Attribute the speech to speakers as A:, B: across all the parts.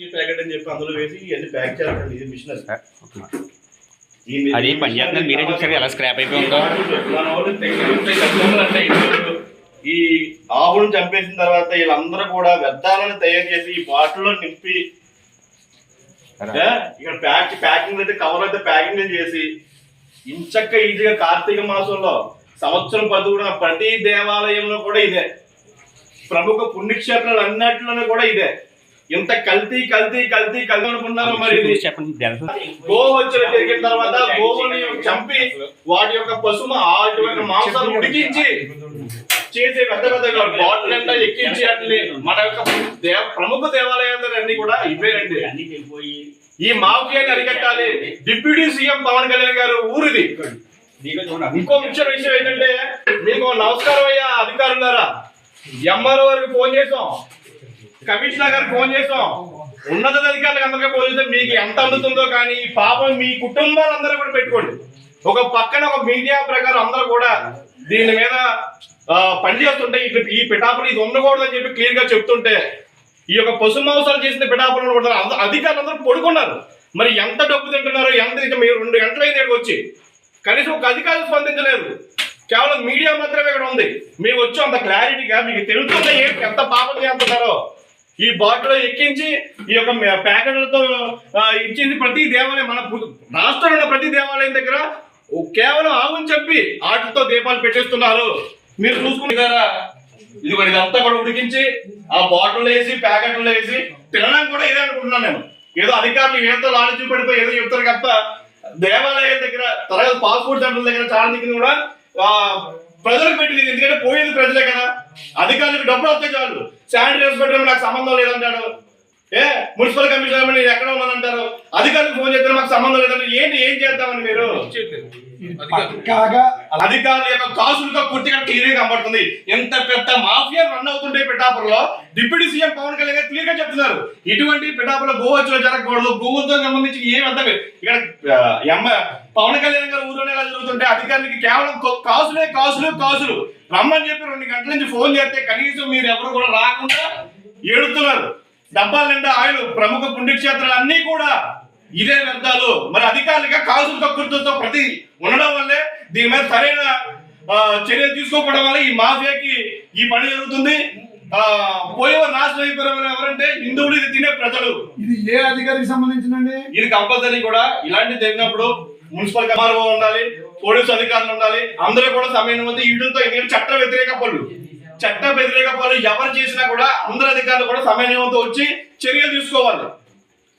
A: ఈ ప్యాకెట్ అని చెప్పి అందులో వేసి ఇవన్నీ ప్యాక్ చేయాలండి ఇది మిషనరీ ఈ మీ-
B: అది పని చేస్తుంది మీరే చూసారు ఎలా స్క్రాప్ అయిపోయి ఉందో
A: మన వాళ్ళు అంటే ఈ ఆవులను చంపేసిన తర్వాత వీళ్ళందరూ కూడా వ్యర్థాలను తయారు చేసి ఈ బాటిల్లో నింపి ఇక్కడ ప్యాక్ ప్యాకింగ్ అయితే కవర్ అయితే ప్యాకింగ్ చేసి ఇంచక్క ఈజీగా కార్తీక మాసంలో సంవత్సరం పొద్దున ప్రతి దేవాలయంలో కూడా ఇదే. ప్రముఖ పుణ్యక్షేత్రాలు అన్నిటిలోనూ కూడా ఇదే. ఇంత కల్తీ కల్తీ కల్తీ కల్తీ అనుకున్నారో మరి
B: తెలుసు
A: గోవచ్చలు జరిగిన తర్వాత గోవుని చంపి వాటి యొక్క పశుమ వాటి యొక్క మాంసాలు ఉడికించి చేసే పెద్ద పెద్ద బాటిల్ అంతా ఎక్కించి వాటిని మన యొక్క దేవ ప్రముఖ దేవాలయాలు అన్ని కూడా ఇవేనండి. ఈ మాఫియాని అరికట్టాలి. డిప్యూటీ సీఎం పవన్ కళ్యాణ్ గారు ఊరిది. ఇంకో ముఖ్య విషయం ఏంటంటే మీకు నమస్కారం అయ్యా అధికారులారా. ఎంఆర్ఓ గారికి ఫోన్ చేసాం కమిషనర్ గారు ఫోన్ చేసాం ఉన్నతాధికారులకు అందరికీ ఫోన్ మీకు ఎంత అందుతుందో కానీ పాపం మీ కుటుంబాలందరూ కూడా పెట్టుకోండి. ఒక పక్కన ఒక మీడియా ప్రకారం అందరూ కూడా దీని మీద పనిచేస్తుంటే ఈ పిఠాపులు ఇది ఉండకూడదని చెప్పి క్లియర్గా చెప్తుంటే ఈ యొక్క పశు మాంసాలు చేసిన పిఠాపులు కూడా అధికారులు అందరూ పడుకున్నారు. మరి ఎంత డబ్బు తింటున్నారో ఎంత మీరు రెండు గంటల ఇక్కడికి వచ్చి. కనీసం ఒక అధికారులు స్పందించలేదు. కేవలం మీడియా మాత్రమే ఇక్కడ ఉంది. మేము వచ్చి అంత క్లారిటీగా మీకు తెలుస్తుంది ఎంత పాపం చేస్తున్నారో ఈ బాటిల్ ఎక్కించి ఈ యొక్క ప్యాకెట్లతో ఇచ్చింది ప్రతి దేవాలయం మన రాష్ట్రంలో ఉన్న ప్రతి దేవాలయం దగ్గర కేవలం ఆవుని చెప్పి ఆటలతో దీపాలు పెట్టేస్తున్నారు. మీరు చూసుకుంటారా ఇది మరి ఇదంతా కూడా ఉడికించి ఆ బాటిల్ వేసి ప్యాకెట్లు వేసి తినడం కూడా ఇదే అనుకుంటున్నాను నేను. ఏదో అధికారులు ఏదో లాలచి పడిపోయి ఏదో చెప్తారు తప్ప దేవాలయాల దగ్గర తర్వాత పాస్పోర్ట్ సెంటర్ దగ్గర చాలా దగ్గర కూడా ప్రజలకు పెట్టింది. ఎందుకంటే పోయేది ప్రజలే కదా. అధికారులకు డబ్బులు వస్తే చాలు. శానిటైజర్స్ పెట్టడం నాకు సంబంధం లేదంటాడు. ఏ మున్సిపల్ కమిషనర్ నేను ఎక్కడ ఉన్నానంటారు? అధికారులకు ఫోన్ చేస్తే మాకు సంబంధం లేదంటే ఏంటి ఏం చేద్దామని మీరు?
C: కాగా
A: అధికారుల యొక్క కాసులుగా పూర్తిగా క్లియర్ కనబడుతుంది. ఎంత పెద్ద మాఫియా రన్ అవుతుంటే పిఠాపురంలో డిప్యూటీ సీఎం పవన్ కళ్యాణ్ గారు క్లియర్గా చెప్తున్నారు. ఇటువంటి పిఠాపురం గోవచ్చులో జరగకూడదు. గోవుతో సంబంధించి ఏం అంత ఇక్కడ పవన్ కళ్యాణ్ గారు ఎలా జరుగుతుంటే అధికారులకి కేవలం కాసులే కాసులు కాసులు. రమ్మని చెప్పి రెండు గంటల నుంచి ఫోన్ చేస్తే కనీసం మీరు ఎవరు కూడా రాకుండా ఏడుతున్నారు. డబ్బాల నిండా ఆయిల్ ప్రముఖ పుణ్యక్షేత్రాలు అన్నీ కూడా ఇదే వ్యర్థాలు. మరి అధికారులుగా కాసులు కక్కుర్తులతో ప్రతి ఉండడం వల్లే దీని మీద సరైన చర్యలు తీసుకోకపోవడం వల్ల ఈ మాఫియాకి ఈ పని జరుగుతుంది. ఆ పోయేవారు నాశనం అయిపోయిన ఎవరంటే హిందువులు ఇది తినే ప్రజలు.
C: ఇది ఏ అధికారికి సంబంధించిందండి?
A: ఇది కంపల్సరీ కూడా ఇలాంటి జరిగినప్పుడు మున్సిపల్ కమారో ఉండాలి పోలీసు అధికారులు ఉండాలి అందరూ కూడా సమయం ఉంది వీటితో ఎందుకంటే చట్ట వ్యతిరేక పనులు. చట్ట వ్యతిరేక పనులు ఎవరు చేసినా కూడా అందరు అధికారులు కూడా సమన్వయంతో వచ్చి చర్యలు తీసుకోవాలి.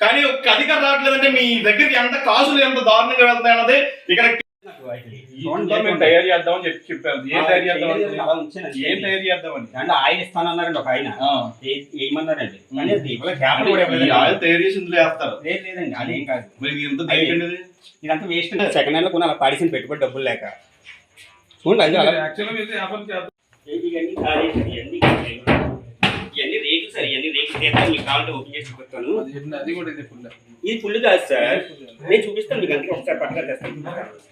A: కానీ ఒక అధికారం రావట్లేదంటే మీ దగ్గరికి ఎంత కాసులు ఎంత దారుణంగా వెళ్తాయి అన్నది ఇక్కడ మేము తయారు చేద్దామని చెప్పి చెప్పారు. ఏం తయారు
B: అలా ఉంచానండి.
A: ఏం తయారు చేద్దామని?
B: దాంట్లో ఆయిల్ ఇస్తానన్నారండి ఒక ఆయన.
A: ఆ.
B: ఏ- వేయమన్నారండి కానీ అది ఇవాళ చేపలు కూడా
A: ఈ
B: ఇవ్వలేదండి.
A: ఆయిల్ తయారు చేసి ఇందులో వేస్తారు.
B: లేదు లేదండి. అదేం కాదు.
A: మరి దేనికండి ఇది?
B: ఇదంతా వేస్ట్ అంటే సెకండ్ హ్యాండ్లో కొనాలి. పాడిసిన పెట్టుబడి డబ్బులు లేక. చూడండి అది అలా ఇవన్నీ ఖాళీ సార్, ఇవన్నీ ఖాళీ. ఇవన్నీ రేకులు సార్. ఇవన్నీ రేకులు తీస్తాను మీకు కావాలంటే ఓపెన్ చేసి చూపిస్తాను
D: కూడా ఇది ఫుల్
B: కాదు సార్. నేను చూపిస్తాను మీకు అందుకే ఒకసారి పక్కన తెస్తాను.